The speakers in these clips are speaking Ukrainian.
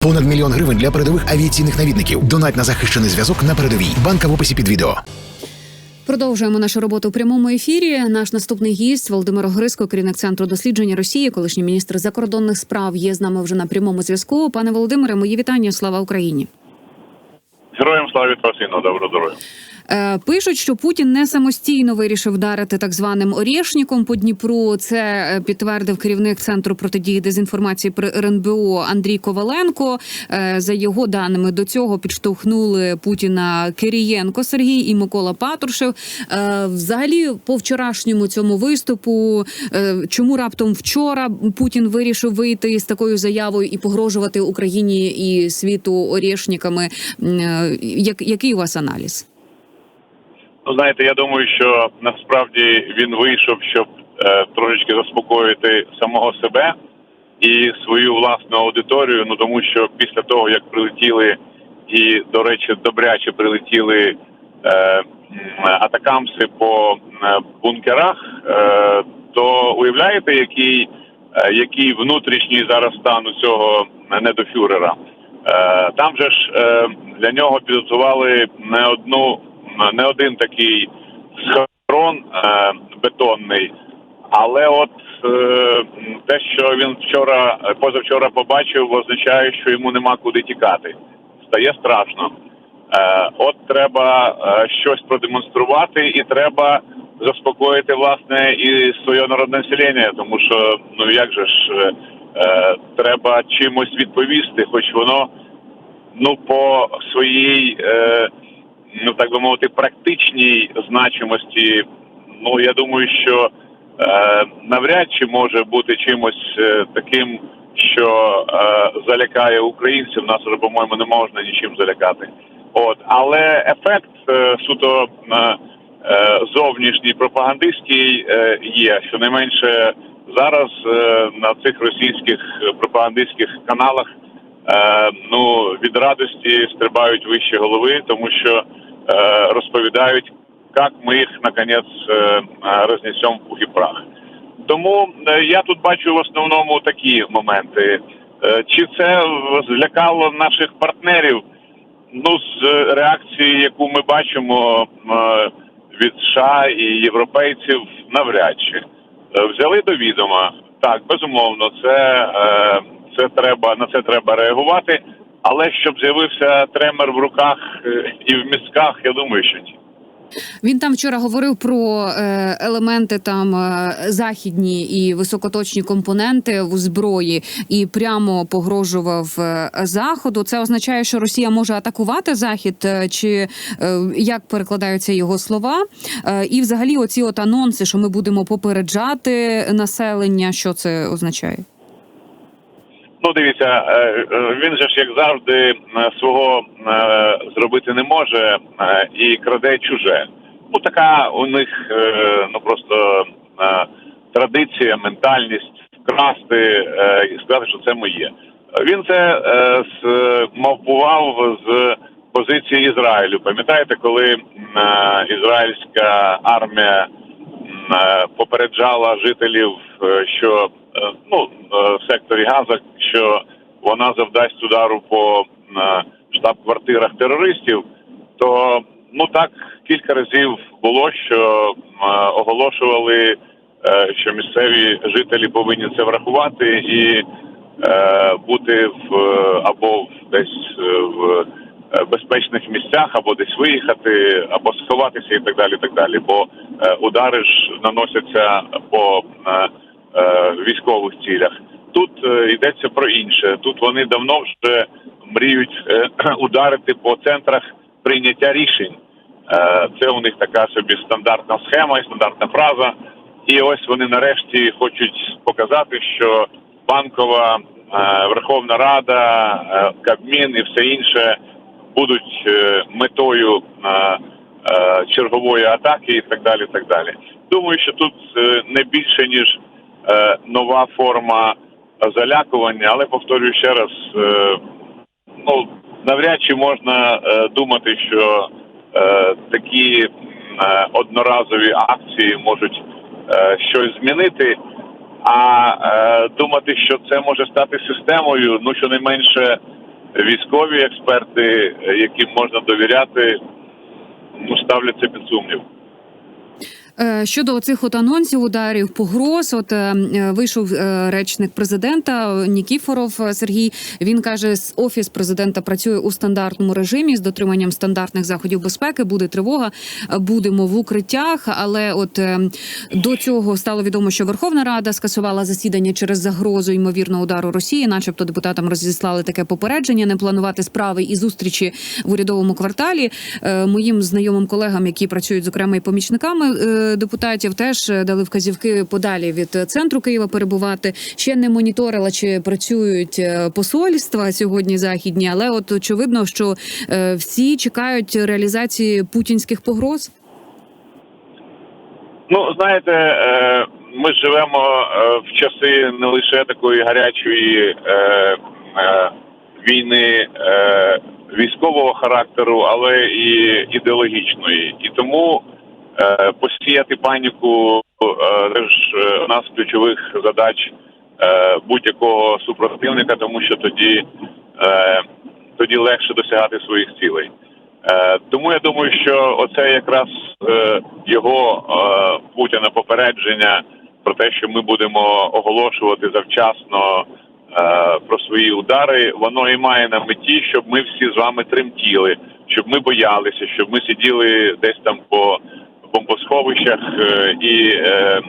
Понад мільйон гривень для передових авіаційних навідників. Донать на захищений зв'язок на передовій. Банка в описі під відео. Продовжуємо нашу роботу у прямому ефірі. Наш наступний гість Володимир Гриско, керівник центру дослідження Росії, колишній міністр закордонних справ, є з нами вже на прямому зв'язку. Пане Володимире, мої вітання. Слава Україні. Героям слава Тросіно, добро здоров'я. Е, Пишуть, що Путін не самостійно вирішив вдарити так званим Орєшніком по Дніпру. Це е, підтвердив керівник центру протидії дезінформації при РНБО Андрій Коваленко. Е, За його даними до цього підштовхнули Путіна Кирієнко Сергій і Микола Патрушев. Взагалі, по вчорашньому цьому виступу, чому раптом вчора Путін вирішив вийти з такою заявою і погрожувати Україні і світу як- Який у вас аналіз? Ну знаєте, я думаю, що насправді він вийшов, щоб е, трошечки заспокоїти самого себе і свою власну аудиторію. Ну тому що після того, як прилетіли, і до речі, добряче прилетіли е, атакамси по е, бункерах, е, то уявляєте, який, е, який внутрішній зараз стан у цього недофюрера. Е, Там же ж е, для нього підготували не одну не один такий схорон е, бетонний, але от е, те, що він вчора позавчора побачив, означає, що йому нема куди тікати. Стає страшно. Е, от треба е, щось продемонструвати, і треба заспокоїти власне і своє народне населення, тому що ну як же ж е, е, треба чимось відповісти, хоч воно ну по своїй, е, ну так би мовити, практичній значимості. Ну я думаю, що е, навряд чи може бути чимось е, таким, що е, залякає українців. Нас вже, по-моєму, не можна нічим залякати. От, але ефект е, суто е, е, зовнішній пропагандистський е, є. Щонайменше зараз е, на цих російських пропагандистських каналах ну від радості стрибають вище голови, тому що е, розповідають, як ми їх наконець е, рознесемо в пух і прах. Тому е, я тут бачу в основному такі моменти. Е, Чи це злякало наших партнерів? Ну, з е, реакції, яку ми бачимо е, від США і європейців, навряд чи Е, взяли до відома. Так, безумовно, це, е, це треба на це треба реагувати. Але щоб з'явився тремор в руках е, і в мізках, я думаю, що ні. Він там вчора говорив про е, елементи там е, західні і високоточні компоненти у зброї, і прямо погрожував заходу. Це означає, що Росія може атакувати захід, чи як перекладаються його слова? І взагалі, оці от анонси, що ми будемо попереджати населення, що це означає? Ну, дивіться, е, е, він же ж як завжди е, свого зробити не може і краде чуже. Ну така у них ну просто традиція, ментальність вкрасти і сказати, що це моє. Він це мавпував з позиції Ізраїлю. Пам'ятаєте, коли ізраїльська армія попереджала жителів, що ну е, в секторі Газа, що вона завдасть удару по е, штаб-квартирах терористів, то ну так кілька разів було, що е, оголошували, е, що місцеві жителі повинні це врахувати і е, бути в е, або десь е, в е, безпечних місцях, або десь виїхати, або сховатися, і так далі. і так далі. Бо е, удари ж наносяться по е, е, військових цілях. Тут е, йдеться про інше. Тут вони давно вже мріють е, ударити по центрах прийняття рішень. Це у них така собі стандартна схема і стандартна фраза. І ось вони нарешті хочуть показати, що банкова Верховна Рада, Кабмін і все інше будуть метою чергової атаки і так далі. і так далі. Думаю, що тут не більше ніж е, нова форма залякування, але повторюю ще раз, е, ну навряд чи можна е, думати, що е, такі е, одноразові акції можуть е, щось змінити. А е, думати, що це може стати системою, ну щонайменше військові експерти, е, яким можна довіряти, ну ставляться під сумнів. Е, Щодо цих от анонсів ударів погроз, от е, е, вийшов речник президента Нікіфоров Сергій. Він каже, «С- офіс президента працює у стандартному режимі з дотриманням стандартних заходів безпеки. Буде тривога, будемо в укриттях. Але от до цього стало відомо, що Верховна Рада скасувала засідання через загрозу ймовірного удару Росії, начебто депутатам розіслали таке попередження, не планувати справи і зустрічі в урядовому кварталі. Моїм знайомим колегам, які працюють зокрема і помічниками депутатів, теж е, дали вказівки подалі від е, центру Києва перебувати. Ще не моніторила, чи працюють е, посольства сьогодні західні, але от очевидно, що всі чекають реалізації путінських погроз. Ну, знаєте, ми живемо в часи не лише такої гарячої війни військового характеру, але і ідеологічної. І тому посіяти паніку е, це ж е, одна з ключових задач е, будь-якого супротивника, тому що тоді, е, тоді легше досягати своїх цілей. Е, Тому я думаю, що оце якраз е, його е, Путіна попередження про те, що ми будемо оголошувати завчасно е, про свої удари, воно і має на меті, щоб ми всі з вами тремтіли, щоб ми боялися, щоб ми сиділи десь там по бомбосховищах е, і е,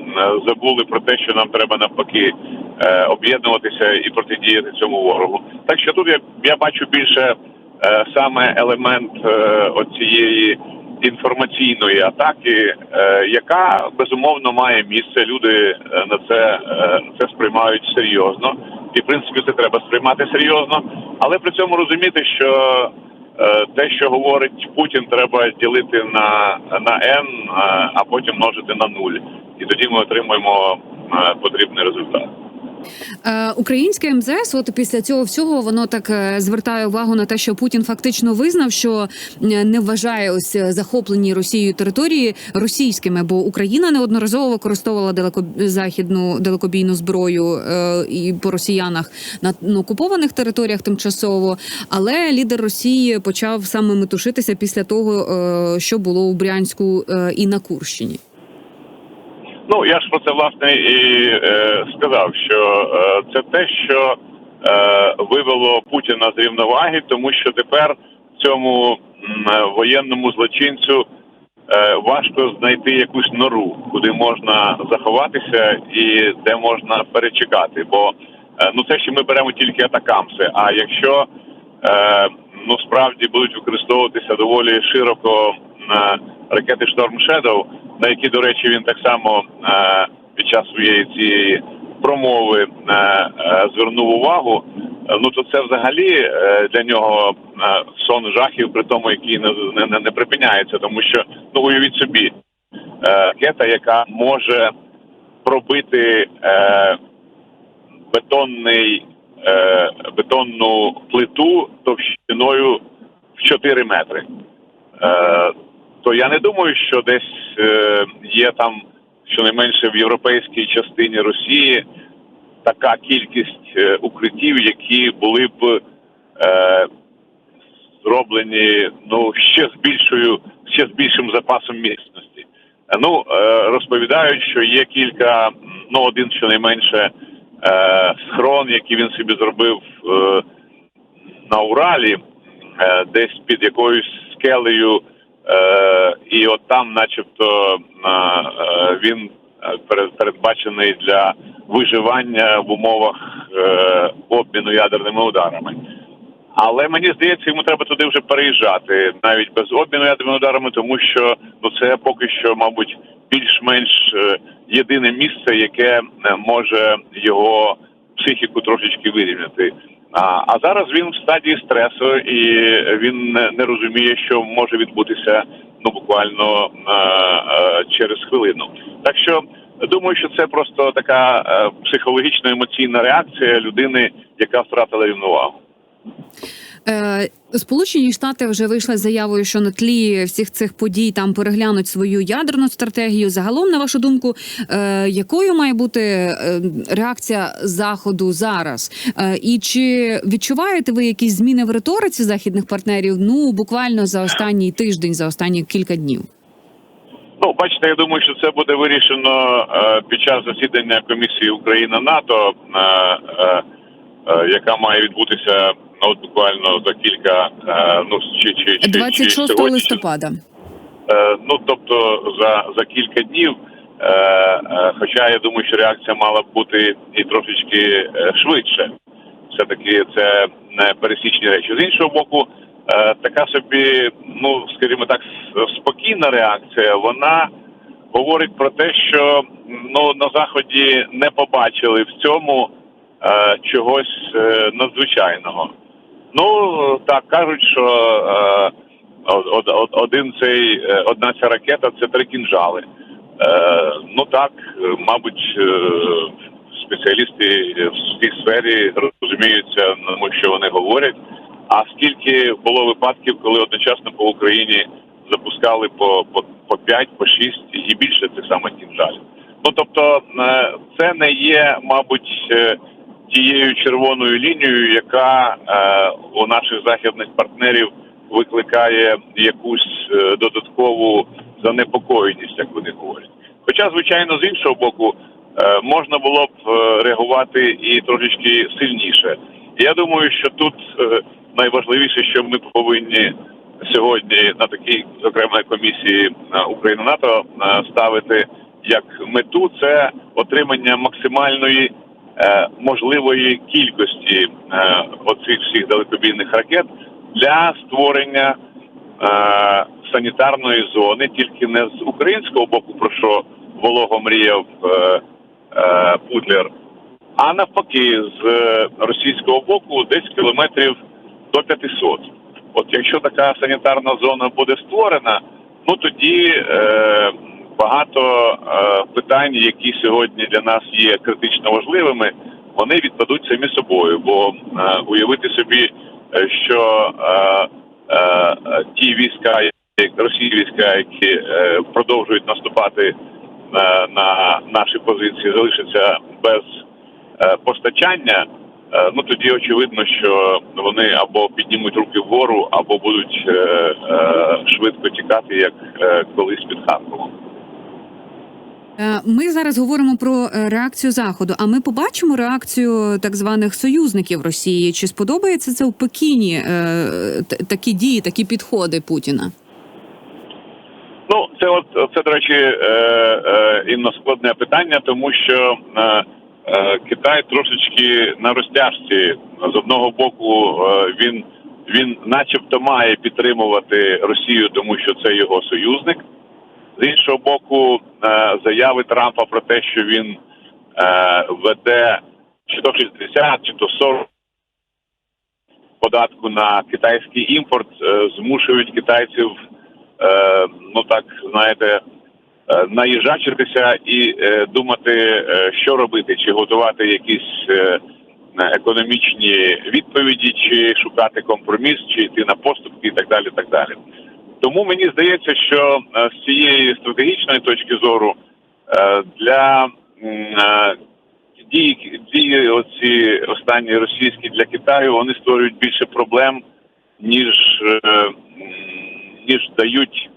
забули про те, що нам треба навпаки е, об'єднуватися і протидіяти цьому ворогу. Так що тут я, я бачу більше саме елемент оцієї інформаційної атаки, яка безумовно має місце. Люди на це, це сприймають серйозно, і в принципі це треба сприймати серйозно, але при цьому розуміти, що те, що говорить Путін, треба ділити на, на n, е, а потім множити на нуль, і тоді ми отримуємо е, потрібний результат. Е, Українське МЗС, от після цього всього, воно так е, звертає увагу на те, що Путін фактично визнав, що е, не вважає ось захоплені Росією території російськими, бо Україна неодноразово використовувала далекозахідну далекобійну зброю і по росіянах на, окупованих територіях тимчасово. Але лідер Росії почав саме метушитися після того, що було у Брянську і на Курщині. Ну я ж про це власне і е, сказав, що е, це те, що е, вивело Путіна з рівноваги, тому що тепер цьому е, воєнному злочинцю е, важко знайти якусь нору, куди можна заховатися і де можна перечекати. Бо е, ну це ще ми беремо тільки атакамси. А якщо е, ну справді будуть використовуватися доволі широко ракети Шторм Shadow, на які, до речі, він так само е, під час своєї цієї промови е, е, звернув увагу. Ну то це взагалі для нього сон жахів, при тому, який не, не, не- припиняється, тому що ну уявіть собі, ракета, яка може пробити бетонний бетонну плиту товщиною в 4 метри. То я не думаю, що десь е, є там щонайменше в європейській частині Росії така кількість е, укриттів, які були б е, зроблені ну ще з більшою, ще з більшим запасом міцності. Ну е, розповідають, що є кілька, ну один щонайменше е, схрон, який він собі зробив е, на Уралі, е, десь під якоюсь скелею, е, і от там, начебто, е, е, він передбачений для виживання в умовах обміну ядерними ударами. Але мені здається, йому треба туди вже переїжджати навіть без обміну ядерними ударами, тому що ну це поки що, мабуть, більш-менш єдине місце, яке може його психіку трошечки вирівняти. А, а зараз він в стадії стресу і він не, розуміє, що може відбутися ну буквально а, а, через хвилину. Так що думаю, що це просто така е, психологічно емоційна реакція людини, яка втратила рівновагу. Е, Сполучені Штати вже вийшли з заявою, що на тлі всіх цих подій там переглянуть свою ядерну стратегію. Загалом, на вашу думку, е, якою має бути е, реакція заходу зараз? І чи відчуваєте ви якісь зміни в риториці західних партнерів? Ну буквально за останній тиждень, за останні кілька днів? Ну, бачите, я думаю, що це буде вирішено під час засідання комісії Україна НАТО, яка має відбутися ну, от буквально за кілька е, ну чи чи, чи чи 26 сьогодні, листопада. Е, ну тобто за, за кілька днів. Е, хоча я думаю, що реакція мала б бути і трошечки швидше. Все таки це не пересічні речі. З іншого боку, така собі, ну скажімо так, спокійна реакція. Вона говорить про те, що ну на заході не побачили в цьому чогось надзвичайного. Ну так кажуть, що е, од- од- од- один цей е, одна ця ракета це три кінжали. Е, ну так, е, мабуть, е, спеціалісти в цій сфері розуміються на тому, що вони говорять. А скільки було випадків, коли одночасно по Україні запускали по, по, по 5, по 6 і більше цих самих кінжалів. Ну тобто, е, це не є, мабуть, е, тією червоною лінією, яка е, у наших західних партнерів викликає якусь е, додаткову занепокоєність, як вони говорять. Хоча, звичайно, з іншого боку, е, можна було б реагувати і трошечки сильніше. Я думаю, що тут найважливіше, що ми повинні сьогодні на такій зокрема комісії Україна НАТО ставити як мету, це отримання максимальної можливої кількості е, оцих всіх далекобійних ракет для створення е, санітарної зони, тільки не з українського боку, про що волого мріяв е, е, Путлер, а навпаки, з е, російського боку десь кілометрів до 500. От якщо така санітарна зона буде створена, ну тоді е, багато е, питань, які сьогодні для нас є критично важливими, вони відпадуть самі собою. Бо е, уявити собі, е, що ті війська, як російські війська, які продовжують наступати на наші позиції, залишаться без постачання. Ну тоді очевидно, що вони або піднімуть руки вгору, або будуть е, е, швидко тікати, як е, колись під Харковом. Е, Ми зараз говоримо про е, реакцію заходу. А ми побачимо реакцію так званих союзників Росії. Чи сподобається це в Пекіні е, такі дії, такі підходи Путіна? Ну, це от це, до речі, е, інно складне питання, тому що Китай трошечки на розтяжці. З одного боку, він він, начебто, має підтримувати Росію, тому що це його союзник. З іншого боку, е, заяви Трампа про те, що він е, веде чи то 60, чи то 40 податку на китайський імпорт, е, змушують китайців ну так знаєте, наїжачитися і думати, що робити, чи готувати якісь економічні відповіді, чи шукати компроміс, чи йти на поступки, і так далі. Так далі. Тому мені здається, що е, з цієї стратегічної точки зору е, для е, дії, дії оці останні російські для Китаю вони створюють більше проблем, ніж ніж дають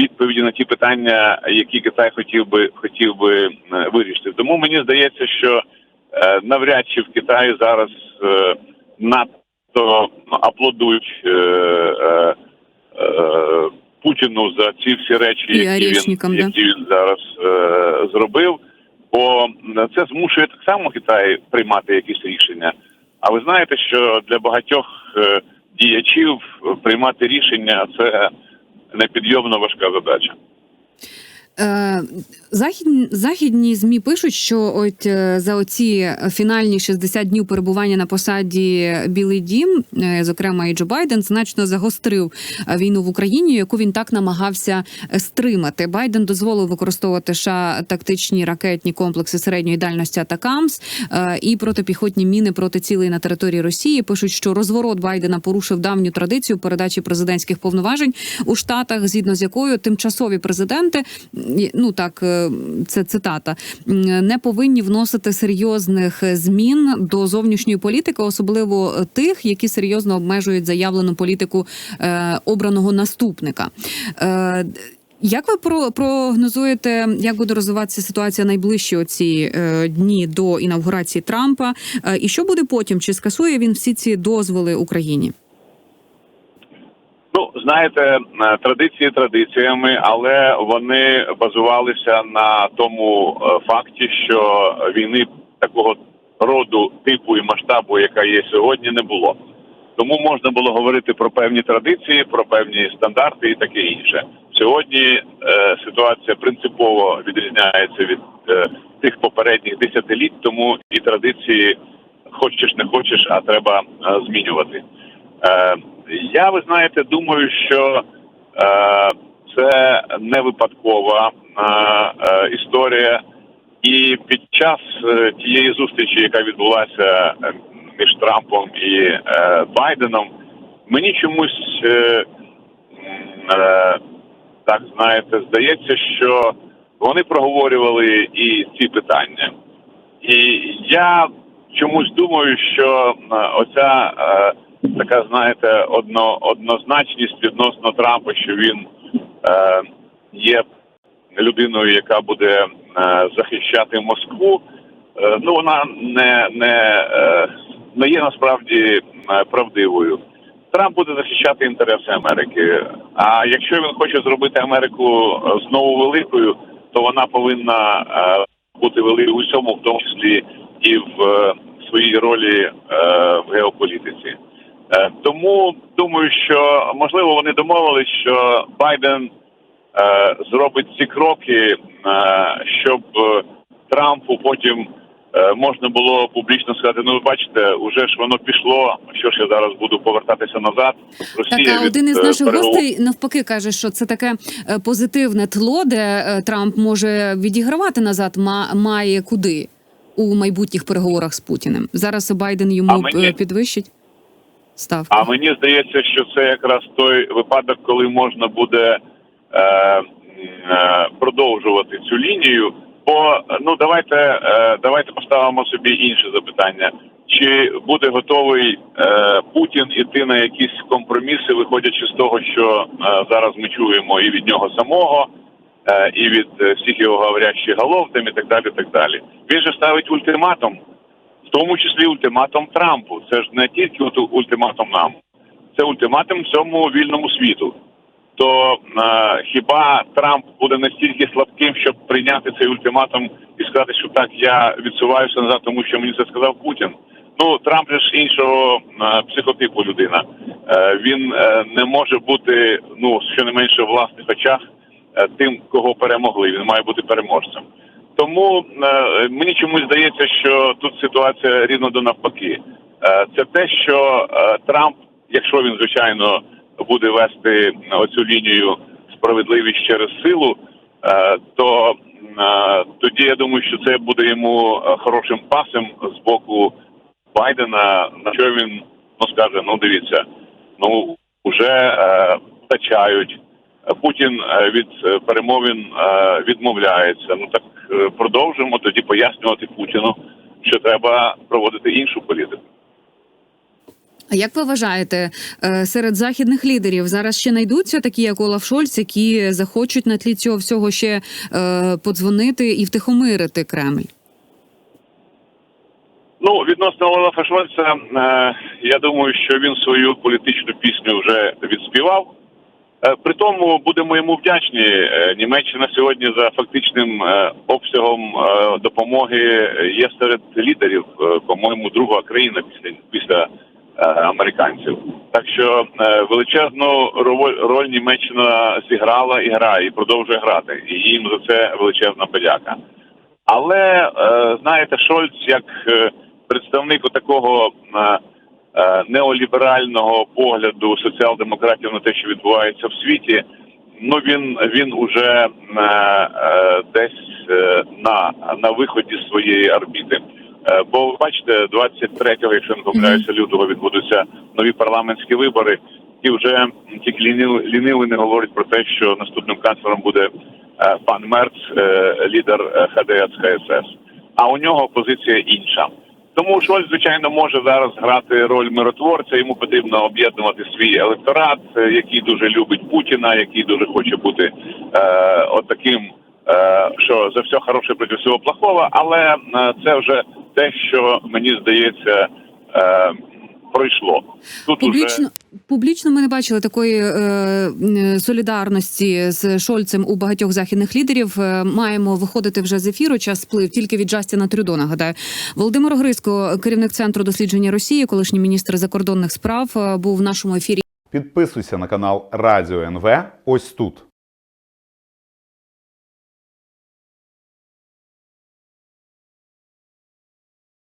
відповіді на ті питання, які Китай хотів би хотів би вирішити. Тому мені здається, що навряд чи в Китаї зараз надто аплодують е, е, Путіну за ці всі речі, І які він, да. які він зараз е, зробив. Бо це змушує так само Китай приймати якісь рішення. А ви знаєте, що для багатьох е, діячів приймати рішення це непідйомно важка задача. Е, Західні, західні змі пишуть, що от е, за оці фінальні 60 днів перебування на посаді Білий Дім, е, зокрема і Джо Байден, значно загострив війну в Україні, яку він так намагався стримати. Байден дозволив використовувати США тактичні ракетні комплекси середньої дальності Атакамс і протипіхотні міни проти цілей на території Росії. Пишуть, що розворот Байдена порушив давню традицію передачі президентських повноважень у штатах, згідно з якою тимчасові президенти, ну так е, це цитата, не повинні вносити серйозних змін до зовнішньої політики, особливо тих, які серйозно обмежують заявлену політику е, обраного наступника. Е, як ви про прогнозуєте, як буде розвиватися ситуація найближчі оці е, дні до інавгурації Трампа? Е, і що буде потім? Чи скасує він всі ці дозволи Україні? Ну, знаєте, е, традиції традиціями, але вони базувалися на тому е, факті, що війни такого роду типу і масштабу, яка є сьогодні, не було. Тому можна було говорити про певні традиції, про певні стандарти і таке інше. Сьогодні е, ситуація принципово відрізняється від е, тих попередніх десятиліть, тому і традиції хочеш не хочеш, а треба е, змінювати. Е, я, ви знаєте, думаю, що е, це не випадкова е, е, історія. І під час е, тієї зустрічі, яка відбулася е, між Трампом і е, Байденом, мені чомусь е, е, так знаєте, здається, що вони проговорювали і ці питання. І я чомусь думаю, що оця е, така, знаєте, одно, однозначність відносно Трампа, що він е, є людиною, яка буде е, захищати Москву, е, ну вона не, не, е, не є насправді е, правдивою. Трамп буде захищати інтереси Америки. А якщо він хоче зробити Америку е, знову великою, то вона повинна е, бути великою у всьому, в тому числі і в е, своїй ролі е, в геополітиці. Е, Тому думаю, що можливо вони домовились, що Байден е, зробить ці кроки, е, щоб Трампу потім можна було публічно сказати: ну, ви бачите, уже ж воно пішло. Що ж я зараз буду повертатися назад? Росія Так, а один із наших переговор- гостей навпаки каже, що це таке позитивне тло, де Трамп може відігравати назад, ма- має куди у майбутніх переговорах з Путіним. Зараз Байден йому мені- підвищить ставку. А мені здається, що це якраз той випадок, коли можна буде е, е, продовжувати цю лінію. Бо ну давайте е, давайте поставимо собі інше запитання: чи буде готовий е, Путін іти на якісь компроміси, виходячи з того, що е, зараз ми чуємо і від нього самого, е, і від е, всіх його говорящих голов, там і так далі. так далі. Він же ставить ультиматум тому числі ультиматум Трампу. Це ж не тільки ульти- ультиматум нам, це ультиматум всьому вільному світу. То е, хіба Трамп буде настільки слабким, щоб прийняти цей ультиматум і сказати, що так я відсуваюся назад, тому що мені це сказав Путін? Ну Трамп ж іншого е, психотипу людина. Е, він е, не може бути ну щонайменше в власних очах е, тим, кого перемогли. Він має бути переможцем. Тому е, мені чомусь здається, що тут ситуація рівно до навпаки. Е, це те, що е, Трамп, якщо він звичайно буде вести оцю лінію справедливість через силу, то тоді я думаю, що це буде йому хорошим пасом з боку Байдена, на що він ну скаже: ну дивіться, ну вже втачають. Путін від перемовин відмовляється. Ну так продовжимо тоді пояснювати Путіну, що треба проводити іншу політику. А як ви вважаєте, е, серед західних лідерів зараз ще знайдуться такі, як Олаф Шольц, які захочуть на тлі цього всього ще е, подзвонити і втихомирити Кремль? Ну, відносно Олафа Швольца, е, я думаю, що він свою політичну пісню вже відспівав. Е, При тому будемо йому вдячні. Е, Німеччина сьогодні за фактичним е, обсягом допомоги є серед лідерів, по-моєму, друга країна після після американців. Так що величезну роль Німеччина зіграла і грає, і продовжує грати. І їм за це величезна подяка. Але знаєте, Шольц як представник такого неоліберального погляду соціал-демократів на те, що відбувається в світі, ну він він уже е, е, десь е, на, на виході з своєї орбіти. Е, бо ви бачите, 23-го, якщо не помиляюся, лютого відбудуться нові парламентські вибори, і вже тільки ліниви, ліниви не говорять про те, що наступним канцлером буде е, пан Мерц, е, лідер е, ХДС ХСС. А у нього позиція інша. Тому Шольц, звичайно, може зараз грати роль миротворця. Йому потрібно об'єднувати свій електорат, е, який дуже любить Путіна, який дуже хоче бути е, отаким, е, що за все хороше проти всього плохого. Але е, це вже те, що мені здається. Е, Пройшло тут Публічно уже публічно ми не бачили такої е, солідарності з Шольцем у багатьох західних лідерів. Е, Маємо виходити вже з ефіру. Час сплив тільки від Джастіна Трюдо. Нагадаю, Володимир Гриско, керівник центру дослідження Росії, колишній міністр закордонних справ, е, був в нашому ефірі. Підписуйся на канал Радіо НВ ось тут.